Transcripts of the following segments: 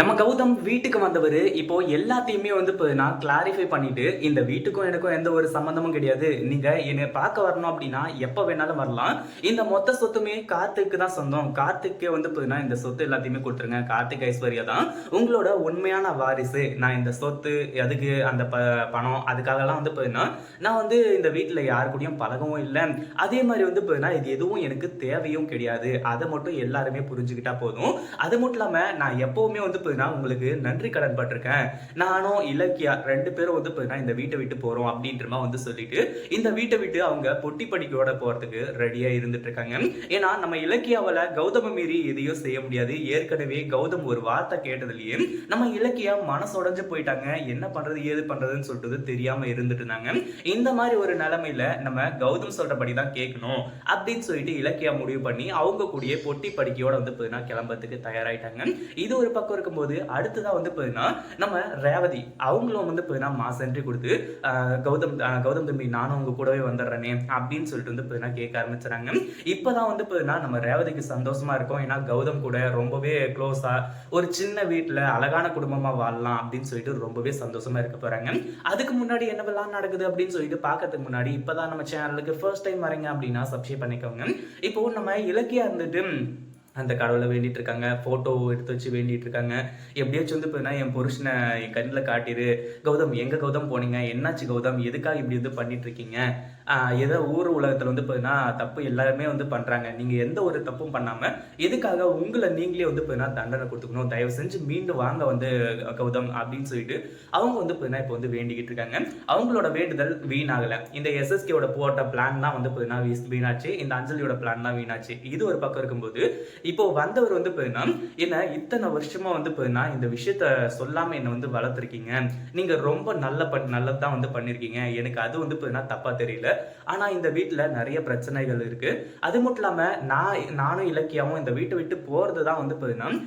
நம்ம கௌதம் வீட்டுக்கு வந்தவர் இப்போ எல்லாத்தையுமே வந்து இப்போ நான் கிளாரிஃபை பண்ணிட்டு இந்த வீட்டுக்கும் எனக்கும் எந்த ஒரு சம்மந்தமும் கிடையாது. நீங்க என்னை பார்க்க வரணும் அப்படின்னா எப்போ வேணாலும் வரலாம். இந்த மொத்த சொத்துமே கார்த்திக்கு தான் சொந்தம். கார்த்திக்கே வந்து இப்போ இந்த சொத்து எல்லாத்தையுமே கொடுத்துருங்க கார்த்திக் ஐஸ்வர்யா தான் உங்களோட உண்மையான வாரிசு. நான் இந்த சொத்து எதுக்கு அந்த ப பணம் அதுக்காகலாம் வந்து இப்போ நான் வந்து இந்த வீட்டில் யாரு கூடயும் பழகவும் இல்லை. அதே மாதிரி வந்து இப்போ இது எதுவும் எனக்கு தேவையும் கிடையாது. அதை மட்டும் எல்லாருமே புரிஞ்சுக்கிட்டா போதும். அது மட்டும் இல்லாமல் நான் எப்பவுமே வந்து பார்த்தீங்கன்னா உங்களுக்கு நன்றி கடன் பட்டிருக்கேன். நானும் இலக்கியா ரெண்டு பேரும் வந்து பார்த்தீங்கன்னா இந்த வீட்டை விட்டு போகிறோம் அப்படின்ற மாதிரி வந்து சொல்லிட்டு இந்த வீட்டை விட்டு அவங்க பொட்டி படிக்கோட போகிறதுக்கு ரெடியாக இருந்துட்டு இருக்காங்க ஏன்னா நம்ம இலக்கியாவில் கௌதம மீறி எதையும் செய்ய முடியாது. ஏற்கனவே கௌதம் ஒரு வார்த்தை கேட்டதுலயே நம்ம இலக்கியா மனசுடைஞ்சு போயிட்டாங்க. என்ன பண்றது ஏது பண்றதுன்னு சொல்லிட்டு தெரியாம இருந்துட்டு இருந்தாங்க இந்த மாதிரி ஒரு நிலைமையில நம்ம கௌதம் சொல்றபடி தான் கேட்கணும் அப்படின்னு சொல்லிட்டு இலக்கியா முடிவு பண்ணி அவங்க கூடிய பொட்டி படிக்கையோட வந்து பார்த்தீங்கன்னா கிளம்புறதுக்கு தயாராயிட்டாங்க. இது ஒரு பக்கம் இருக்கும் இருக்கும்போது அடுத்ததா வந்து பார்த்தீங்கன்னா நம்ம ரேவதி அவங்களும் வந்து பார்த்தீங்கன்னா மாஸ் என்ட்ரி கொடுத்து கௌதம் கௌதம் தம்பி நானும் உங்க கூடவே வந்துடுறேனே அப்படின்னு சொல்லிட்டு வந்து பார்த்தீங்கன்னா கேட்க ஆரம்பிச்சுறாங்க. இப்போதான் வந்து பார்த்தீங்கன்னா நம்ம ரேவதிக்கு சந்தோஷமா இருக்கும். ஏன்னா கௌதம் கூட ரொம்பவே க்ளோஸா ஒரு சின்ன வீட்டில் அழகான குடும்பமா வாழலாம் அப்படின்னு சொல்லிட்டு ரொம்பவே சந்தோஷமா இருக்க போறாங்க. அதுக்கு முன்னாடி என்னவெல்லாம் நடக்குது அப்படின்னு சொல்லிட்டு பார்க்கறதுக்கு முன்னாடி இப்போதான் நம்ம சேனலுக்கு ஃபர்ஸ்ட் டைம் வரீங்க அப்படின்னா சப்ஸ்கிரைப் பண்ணிக்கோங்க. இப்போ நம்ம இலக்கியா இருந்துட்டு அந்த கடவுளை வேண்டிட்டு இருக்காங்க ஃபோட்டோ எடுத்து வச்சு வேண்டிட்டு இருக்காங்க எப்படியாச்சும் வந்து இப்போ என் புருஷனை என் கண்ணில் காட்டிடு கௌதம் எங்கே கௌதம் போனீங்க? என்னாச்சு கௌதம்? எதுக்காக இப்படி வந்து பண்ணிட்டு இருக்கீங்க ஏதோ ஊர் உலகத்தில் வந்து பார்த்தீங்கன்னா தப்பு எல்லாருமே வந்து பண்ணுறாங்க நீங்கள் எந்த ஒரு தப்பும் பண்ணாமல் எதுக்காக உங்களை நீங்களே வந்து பார்த்தீங்கன்னா தண்டனை கொடுத்துக்கணும்? தயவு செஞ்சு மீண்டும் வாங்க வந்து கௌதம் அப்படின்னு சொல்லிட்டு அவங்க வந்து பார்த்தீங்கன்னா இப்போ வந்து வேண்டிக்கிட்டு இருக்காங்க அவங்களோட வேண்டுதல் வீணாகலை. இந்த எஸ்எஸ்கேவோட போட்ட பிளான் தான் வந்து பார்த்தீங்கன்னா வீஸ்- வீணாச்சு. இந்த அஞ்சலியோட பிளான் தான் வீணாச்சு. இது ஒரு பக்கம் இருக்கும்போது இப்போ வந்தவர் வந்து பார்த்தீங்கன்னா என்ன இத்தனை வருஷமா வந்து பார்த்தீங்கன்னா இந்த விஷயத்த சொல்லாம என்ன வந்து வளர்த்துருக்கீங்க. நீங்க ரொம்ப நல்ல பண் நல்லது தான் வந்து பண்ணிருக்கீங்க. எனக்கு அது வந்து பார்த்தீங்கன்னா தப்பா தெரியல. ஆனா இந்த வீட்டுல நிறைய பிரச்சனைகள் இருக்கு. அது மட்டும் இல்லாம நான் நானும் இலக்கியாவும் இந்த வீட்டை விட்டு போறது தான் வந்து பார்த்தீங்கன்னா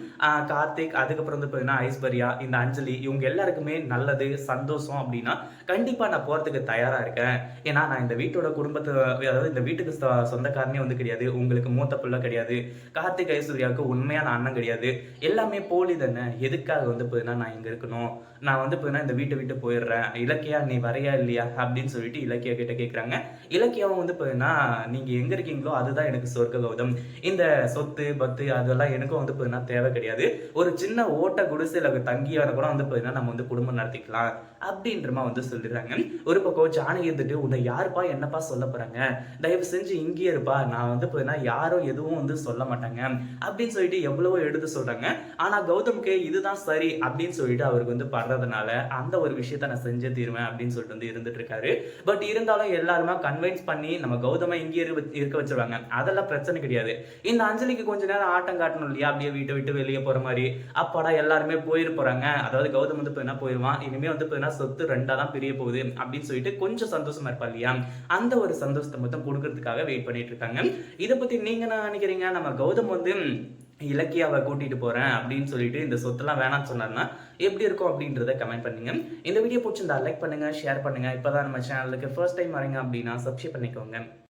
கார்த்திக் அதுக்கப்புறம் வந்து பார்த்தீங்கன்னா ஐஸ்வர்யா இந்த அஞ்சலி இவங்க எல்லாருக்குமே நல்லது சந்தோஷம் அப்படின்னா கண்டிப்பா நான் போறதுக்கு தயாரா இருக்கேன். ஏன்னா நான் இந்த வீட்டோட குடும்பத்தை அதாவது இந்த வீட்டுக்கு சொ- சொந்தக்காரனே வந்து கிடையாது. உங்களுக்கு மூத்த பிள்ளை கிடையாது. கார்த்திக் ஐஸ்வர்யாவுக்கு உண்மையான அண்ணன் கிடையாது. எல்லாமே போலி தானே. எதுக்காக வந்து பார்த்தீங்கன்னா நான் இங்க இருக்கணும்? நான் வந்து பார்த்தீங்கன்னா இந்த வீட்டை விட்டு போயிடுறேன். இலக்கியா நீ வரையா இல்லையா? அப்படின்னு சொல்லிட்டு இலக்கியா கிட்ட கேட்குறாங்க இலக்கியாவும் வந்து பார்த்தீங்கன்னா நீங்க எங்க இருக்கீங்களோ அதுதான் எனக்கு சொர்க்க கௌதம் இந்த சொத்து பத்து அதெல்லாம் எனக்கும் வந்து பார்த்தீங்கன்னா தேவை கிடையாது. ஒரு சின்ன ஓட்ட குடிசையில் தங்கியான கூட வந்து பார்த்தீங்கன்னா நம்ம வந்து குடும்பம் நடத்திக்கலாம். அப்படின்றமா வந்து சொல்லிடுறாங்க. ஒரு பக்கம் ஜானகி இருந்துட்டு உன்னை யாருப்பா என்னப்பா சொல்ல போறாங்க? தயவு செஞ்சு இங்கேயே இருப்பா. நான் வந்து பார்த்தீங்கன்னா யாரும் எதுவும் வந்து சொல்ல மாட்டாங்க. அப்படின்னு சொல்லிட்டு எவ்வளவோ எடுத்து சொல்றாங்க. ஆனா கௌதமுக்கு இதுதான் சரி அப்படின்னு சொல்லிட்டு அவருக்கு வந்து படுறதுனால அந்த ஒரு விஷயத்த நான் செஞ்சே தீருவேன் அப்படின்னு சொல்லிட்டு வந்து இருந்துட்டு இருக்காரு. பட் இருந்தாலும் எல்லாருமே கன்வின்ஸ் பண்ணி நம்ம கௌதம இங்கே இரு இருக்க வச்சிருவாங்க. அதெல்லாம் பிரச்சனை கிடையாது. இந்த அஞ்சலிக்கு கொஞ்ச நேரம் ஆட்டம் காட்டணும் இல்லையா? அப்படியே வீட்டை விட்டு வெளியே போற மாதிரி. அப்பாடா எல்லாருமே போயிரு போறாங்க. அதாவது கௌதம் வந்து என்ன போயிடுவான் இனிமே வந்து பார்த்தீங்கன்னா சொத்து ரெண்டா தான் பிரிய போகுது அப்படின்னு சொல்லிட்டு கொஞ்சம் சந்தோஷமா இருப்பா இல்லையா? அந்த ஒரு சந்தோஷத்தை மட்டும் கொடுக்கறதுக்காக வெயிட் பண்ணிட்டு இருக்காங்க. இதை பத்தி நீங்க என்ன நினைக்கிறீங்க? நம்ம கௌதம் வந்து இலக்கியாவை கூட்டிட்டு போறேன் அப்படின்னு சொல்லிட்டு இந்த சொத்தெல்லாம் வேணாம்னு சொன்னார்னா எப்படி இருக்கும் அப்படின்றத கமெண்ட் பண்ணுங்க. இந்த வீடியோ பிடிச்சிருந்தா லைக் பண்ணுங்க ஷேர் பண்ணுங்க. இப்பதான் நம்ம சேனலுக்கு ஃபர்ஸ்ட் டைம் வரீங்க அப்படின்னா சப்ஸ்கிரைப் பண்ணிக்கோங்க.